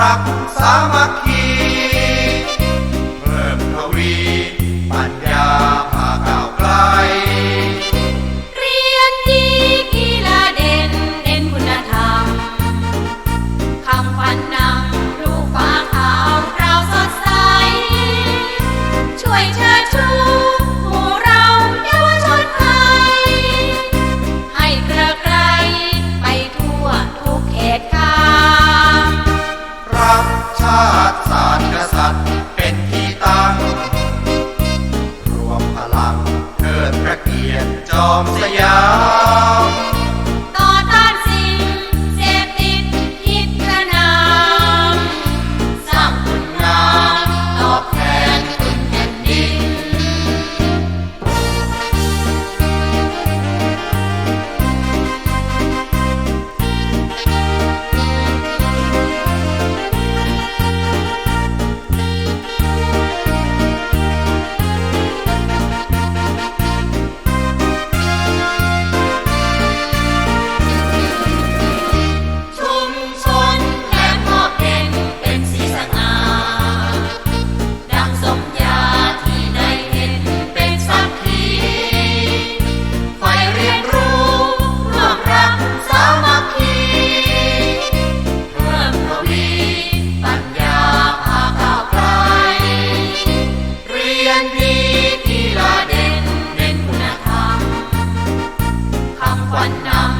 รักสามัคคี จอมสยาม คำ